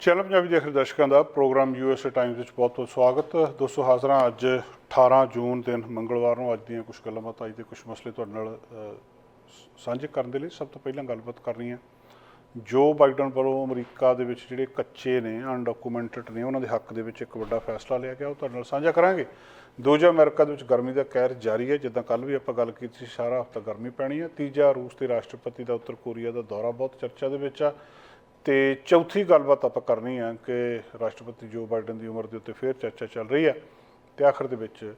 Channel Punjabi ਦੇਖ ਰਹੇ ਦਰਸ਼ਕਾਂ ਦਾ ਪ੍ਰੋਗਰਾਮ ਯੂਐਸਏ ਟਾਈਮਜ਼ ਵਿੱਚ ਬਹੁਤ-ਬਹੁਤ ਸਵਾਗਤ। ਦੋਸਤੋ, ਹਾਜ਼ਰਾਂ ਅੱਜ 18 ਜੂਨ ਦਿਨ ਮੰਗਲਵਾਰ ਨੂੰ ਅੱਜ ਦੀਆਂ ਕੁਝ ਗੱਲਾਂ ਬਾਤਾਂ ਅੱਜ ਦੇ ਕੁਝ ਮਸਲੇ ਤੁਹਾਡੇ ਨਾਲ ਸਾਂਝੇ ਕਰਨ ਦੇ ਲਈ ਸਭ ਤੋਂ ਪਹਿਲਾਂ ਗੱਲਬਾਤ ਕਰਨੀ ਹੈ। ਜੋ ਬਾਈਡਨ ਵੱਲੋਂ ਅਮਰੀਕਾ ਦੇ ਵਿੱਚ ਜਿਹੜੇ ਕੱਚੇ ਨੇ ਅਨਡਾਕੂਮੈਂਟਡ ਨੇ, ਉਹਨਾਂ ਦੇ ਹੱਕ ਦੇ ਵਿੱਚ ਇੱਕ ਵੱਡਾ ਫੈਸਲਾ ਲਿਆ ਗਿਆ, ਉਹ ਤੁਹਾਡੇ ਨਾਲ ਸਾਂਝਾ ਕਰਾਂਗੇ। ਦੂਜਾ ਅਮਰੀਕਾ ਦੇ ਵਿੱਚ ਗਰਮੀ ਦਾ ਕਹਿਰ ਜਾਰੀ ਹੈ। ਜਿੱਦਾਂ ਕੱਲ ਵੀ ਆਪਾਂ ਗੱਲ ਕੀਤੀ ਸੀ, ਸਾਰਾ ਹਫਤਾ ਗਰਮੀ ਪੈਣੀ ਹੈ। ਤੀਜਾ ਰੂਸ ਦੇ ਰਾਸ਼ਟਰਪਤੀ ਦਾ, ਉੱਤਰ ਕੋਰੀਆ ਦਾ ਦੌਰਾ ਬਹੁਤ ਚਰਚਾ ਦੇ ਵਿੱਚ ਆ। ਤੇ ਚੌਥੀ ਗੱਲਬਾਤ ਆਪਾਂ ਕਰਨੀ ਆ ਕਿ ਰਾਸ਼ਟਰਪਤੀ ਜੋ ਬਾਈਡਨ ਦੀ ਉਮਰ ਦੇ ਉੱਤੇ ਫੇਰ ਚਰਚਾ ਚੱਲ ਰਹੀ ਹੈ। ਤੇ ਆਖਰ ਦੇ ਵਿੱਚ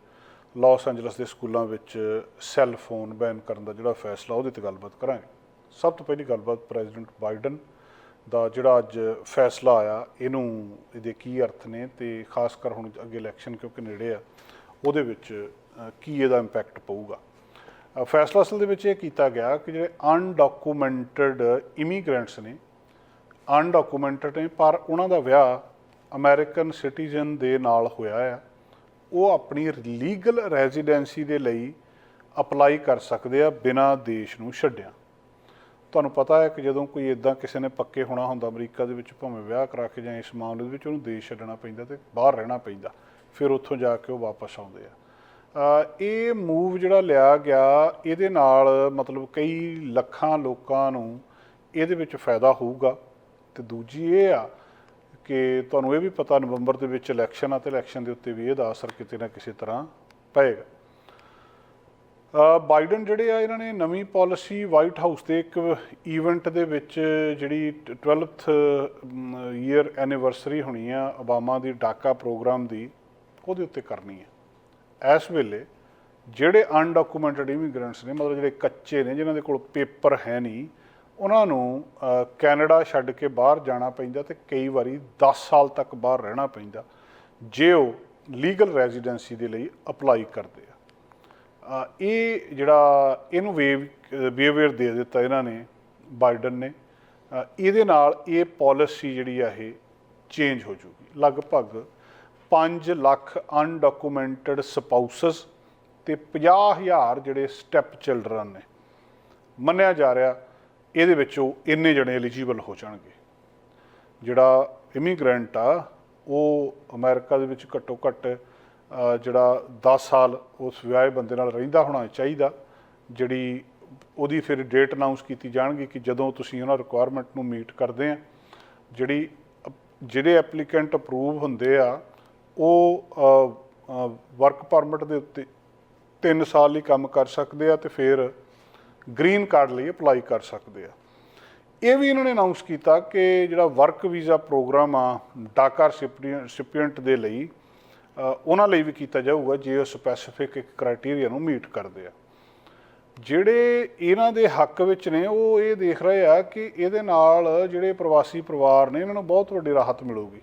ਲਾਸ ਐਂਜਲਸ ਦੇ ਸਕੂਲਾਂ ਵਿੱਚ ਸੈੱਲ ਫੋਨ ਬੈਨ ਕਰਨ ਦਾ ਜਿਹੜਾ ਫੈਸਲਾ, ਉਹਦੇ ਤੇ ਗੱਲਬਾਤ ਕਰਾਂਗੇ। ਸਭ ਤੋਂ ਪਹਿਲੀ ਗੱਲਬਾਤ ਪ੍ਰੈਜ਼ੀਡੈਂਟ ਬਾਈਡਨ ਦਾ ਜਿਹੜਾ ਅੱਜ ਫੈਸਲਾ ਆਇਆ, ਇਹਨੂੰ, ਇਹਦੇ ਕੀ ਅਰਥ ਨੇ ਤੇ ਖਾਸ ਕਰ ਹੁਣ ਅੱਗੇ ਇਲੈਕਸ਼ਨ ਕਿਉਂਕਿ ਨੇੜੇ ਆ ਉਹਦੇ ਵਿੱਚ ਕੀ ਇਹਦਾ ਇੰਪੈਕਟ ਪਊਗਾ? ਫੈਸਲਾ ਅਸਲ ਦੇ ਵਿੱਚ ਇਹ ਕੀਤਾ ਗਿਆ ਕਿ ਜਿਹੜੇ ਅਨਡਾਕੂਮੈਂਟਡ ਇਮੀਗ੍ਰੈਂਟਸ ਨੇ ਅਨਡਾਕੂਮੈਂਟਡ ਨੇ, ਪਰ ਉਹਨਾਂ ਦਾ ਵਿਆਹ ਅਮਰੀਕਨ ਸਿਟੀਜ਼ਨ ਦੇ ਨਾਲ ਹੋਇਆ ਆ। ਉਹ ਆਪਣੀ ਲੀਗਲ ਰੈਜ਼ੀਡੈਂਸੀ ਦੇ ਲਈ ਅਪਲਾਈ ਕਰ ਸਕਦੇ ਆ ਬਿਨਾਂ ਦੇਸ਼ ਨੂੰ ਛੱਡਿਆ। ਤੁਹਾਨੂੰ ਪਤਾ ਹੈ ਕਿ ਜਦੋਂ ਕੋਈ ਇਦਾਂ ਕਿਸੇ ਨੇ ਪੱਕੇ ਹੋਣਾ ਹੁੰਦਾ ਅਮਰੀਕਾ ਦੇ ਵਿੱਚ, ਭਾਵੇਂ ਵਿਆਹ ਕਰਾ ਕੇ ਜਾਂ ਇਸ ਮਾਮਲੇ ਦੇ ਵਿੱਚ ਉਹਨੂੰ ਦੇਸ਼ ਛੱਡਣਾ ਪੈਂਦਾ ਤੇ ਬਾਹਰ ਰਹਿਣਾ ਪੈਂਦਾ। ਫਿਰ ਉੱਥੋਂ ਜਾ ਕੇ ਉਹ ਵਾਪਸ ਆਉਂਦੇ ਆ। ਇਹ ਮੂਵ ਜਿਹੜਾ ਲਿਆ ਗਿਆ, ਇਹਦੇ ਨਾਲ ਮਤਲਬ ਕਈ ਲੱਖਾਂ ਲੋਕਾਂ ਨੂੰ ਇਹਦੇ ਵਿੱਚ ਫਾਇਦਾ ਹੋਊਗਾ। ਤੇ ਦੂਜੀ ਇਹ ਆ ਕਿ ਤੁਹਾਨੂੰ ਇਹ ਵੀ ਪਤਾ ਨਵੰਬਰ ਦੇ ਵਿੱਚ ਇਲੈਕਸ਼ਨ ਆ ਤੇ ਇਲੈਕਸ਼ਨ ਦੇ ਉੱਤੇ ਵੀ ਇਹਦਾ ਅਸਰ ਕਿਤੇ ਨਾ ਕਿਸੇ ਤਰ੍ਹਾਂ ਪਏਗਾ। ਬਾਈਡਨ ਜਿਹੜੇ ਆ, ਇਹਨਾਂ ਨੇ ਨਵੀਂ ਪਾਲਿਸੀ ਵਾਈਟ ਹਾਊਸ ਦੇ ਇੱਕ ਇਵੈਂਟ ਦੇ ਵਿੱਚ ਜਿਹੜੀ 12th ਈਅਰ ਐਨੀਵਰਸਰੀ ਹੋਣੀ ਆ ਓਬਾਮਾ ਦੀ ਡਾਕਾ ਪ੍ਰੋਗਰਾਮ ਦੀ ਉਹਦੇ ਉੱਤੇ ਕਰਨੀ ਹੈ। ਇਸ ਵੇਲੇ ਜਿਹੜੇ ਅਨਡਾਕੂਮੈਂਟਡ ਇਮੀਗ੍ਰੈਂਟਸ ਨੇ, ਮਤਲਬ ਜਿਹੜੇ ਕੱਚੇ ਨੇ, ਜਿਨ੍ਹਾਂ ਦੇ ਕੋਲ ਪੇਪਰ ਹੈ ਨਹੀਂ, ਉਹਨਾਂ ਨੂੰ ਕੈਨੇਡਾ ਛੱਡ ਕੇ ਬਾਹਰ ਜਾਣਾ ਪੈਂਦਾ ਤੇ ਕਈ ਵਾਰੀ 10 ਸਾਲ ਤੱਕ ਬਾਹਰ ਰਹਿਣਾ ਪੈਂਦਾ, ਜੇ ਉਹ ਲੀਗਲ ਰੈਜ਼ੀਡੈਂਸੀ ਦੇ ਲਈ ਅਪਲਾਈ ਕਰਦੇ ਆ। ਇਹ ਜਿਹੜਾ, ਇਹਨੂੰ ਵੇਵ ਬਿਹੇਵੀਅਰ ਦੇ ਦਿੱਤਾ ਇਹਨਾਂ ਨੇ, ਬਾਈਡਨ ਨੇ। ਇਹਦੇ ਨਾਲ ਇਹ ਪਾਲਿਸੀ ਜਿਹੜੀ ਆ ਇਹ ਚੇਂਜ ਹੋ ਜੂਗੀ। ਲਗਭਗ 5 ਲੱਖ ਅਨਡਾਕੂਮੈਂਟਡ ਸਪਾਊਸਸ ਤੇ 50000 ਜਿਹੜੇ ਸਟੈਪ ਚਿਲਡਰਨ ਨੇ। ਮੰਨਿਆ ਜਾ ਰਿਹਾ, ਇਹਦੇ ਵਿੱਚੋਂ ਇੰਨੇ ਜਣੇ ਐਲੀਜੀਬਲ ਹੋ ਜਾਣਗੇ। ਜਿਹੜਾ ਇਮੀਗ੍ਰੈਂਟ ਆ, ਉਹ ਅਮਰੀਕਾ ਦੇ ਵਿੱਚ ਘੱਟੋ ਘੱਟ ਜਿਹੜਾ 10 ਸਾਲ ਉਸ ਵਿਆਹੇ ਬੰਦੇ ਨਾਲ ਰਹਿੰਦਾ ਹੋਣਾ ਚਾਹੀਦਾ, ਜਿਹੜੀ ਉਹਦੀ ਫਿਰ ਡੇਟ ਅਨਾਉਂਸ ਕੀਤੀ ਜਾਣਗੀ ਕਿ ਜਦੋਂ ਤੁਸੀਂ ਉਹਨਾਂ ਰਿਕੁਆਇਰਮੈਂਟ ਨੂੰ ਮੀਟ ਕਰਦੇ ਆ, ਜਿਹੜੀ ਅਪ- ਜਿਹੜੇ ਐਪਲੀਕੈਂਟ ਅਪਰੂਵ ਹੁੰਦੇ ਆ ਉਹ ਵਰਕ ਪਰਮਿਟ ਦੇ ਉੱਤੇ 3 ਸਾਲ ਲਈ ਕੰਮ ਕਰ ਸਕਦੇ ਆ ਤੇ ਫਿਰ ਗ੍ਰੀਨ ਕਾਰਡ ਲਈ ਅਪਲਾਈ ਕਰ ਸਕਦੇ ਆ। ਇਹ ਵੀ ਇਹਨਾਂ ਨੇ ਅਨਾਉਂਸ ਕੀਤਾ ਕਿ ਜਿਹੜਾ ਵਰਕ ਵੀਜ਼ਾ ਪ੍ਰੋਗਰਾਮ ਆ ਡਾਕਾ ਰੈਸਿਪੀਐਂਟ ਦੇ ਲਈ ਉਹਨਾਂ ਲਈ ਵੀ ਕੀਤਾ ਜਾਊਗਾ ਜੇ ਉਹ ਸਪੈਸੀਫਿਕ ਇੱਕ ਕ੍ਰਾਈਟੇਰੀਆ ਨੂੰ ਮੀਟ ਕਰਦੇ ਆ। ਜਿਹੜੇ ਇਹਨਾਂ ਦੇ ਹੱਕ ਵਿੱਚ ਨੇ, ਉਹ ਇਹ ਦੇਖ ਰਹੇ ਆ ਕਿ ਇਹਦੇ ਨਾਲ ਜਿਹੜੇ ਪ੍ਰਵਾਸੀ ਪਰਿਵਾਰ ਨੇ, ਇਹਨਾਂ ਨੂੰ ਬਹੁਤ ਵੱਡੀ ਰਾਹਤ ਮਿਲੂਗੀ।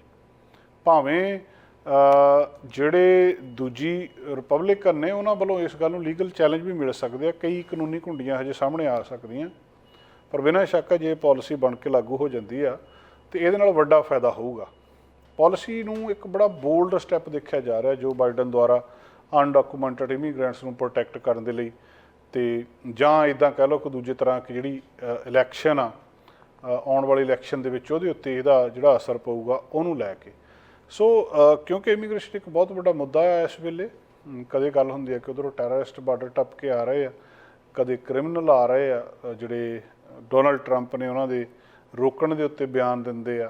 ਭਾਵੇਂ ਜਿਹੜੇ ਦੂਜੀ ਰਿਪਬਲਿਕਨ ਨੇ ਉਹਨਾਂ ਵੱਲੋਂ ਇਸ ਗੱਲ ਨੂੰ ਲੀਗਲ ਚੈਲੰਜ ਵੀ ਮਿਲ ਸਕਦੇ ਆ। ਕਈ ਕਾਨੂੰਨੀ ਘੁੰਡੀਆਂ ਹਜੇ ਸਾਹਮਣੇ ਆ ਸਕਦੀਆਂ, ਪਰ ਬਿਨਾਂ ਸ਼ੱਕ ਜੇ ਪਾਲਿਸੀ ਬਣ ਕੇ ਲਾਗੂ ਹੋ ਜਾਂਦੀ ਆ ਤੇ ਇਹਦੇ ਨਾਲ ਵੱਡਾ ਫਾਇਦਾ ਹੋਊਗਾ। ਪਾਲਿਸੀ ਨੂੰ ਇੱਕ ਬੜਾ ਬੋਲਡ ਸਟੈਪ ਦੇਖਿਆ ਜਾ ਰਿਹਾ ਜੋ ਬਾਈਡਨ ਦੁਆਰਾ ਅਨਡਾਕੂਮੈਂਟਡ ਇਮੀਗ੍ਰੈਂਟਸ ਨੂੰ ਪ੍ਰੋਟੈਕਟ ਕਰਨ ਦੇ ਲਈ ਤੇ ਜਾਂ ਇਦਾਂ ਕਹਿ ਲਓ ਕਿ ਦੂਜੇ ਤਰ੍ਹਾਂ ਕਿ ਜਿਹੜੀ ਇਲੈਕਸ਼ਨ ਆ ਆਉਣ ਵਾਲੀ ਇਲੈਕਸ਼ਨ ਦੇ ਵਿੱਚ ਉਹਦੇ ਉੱਤੇ ਇਹਦਾ ਜਿਹੜਾ ਅਸਰ ਪਊਗਾ ਉਹਨੂੰ ਲੈ ਕੇ। ਸੋ ਕਿਉਂਕਿ ਇਮੀਗ੍ਰੇਸ਼ਨ ਇੱਕ ਬਹੁਤ ਵੱਡਾ ਮੁੱਦਾ ਹੈ ਇਸ ਵੇਲੇ ਕਦੇ ਗੱਲ ਹੁੰਦੀ ਹੈ ਕਿ ਉਧਰੋਂ ਟੈਰਰਿਸਟ ਬਾਰਡਰ ਟੱਪ ਕੇ ਆ ਰਹੇ ਆ, ਕਦੇ ਕ੍ਰਿਮੀਨਲ ਆ ਰਹੇ ਆ ਜਿਹੜੇ ਡੋਨਲਡ ਟਰੰਪ ਨੇ ਉਹਨਾਂ ਦੇ ਰੋਕਣ ਦੇ ਉੱਤੇ ਬਿਆਨ ਦਿੰਦੇ ਆ।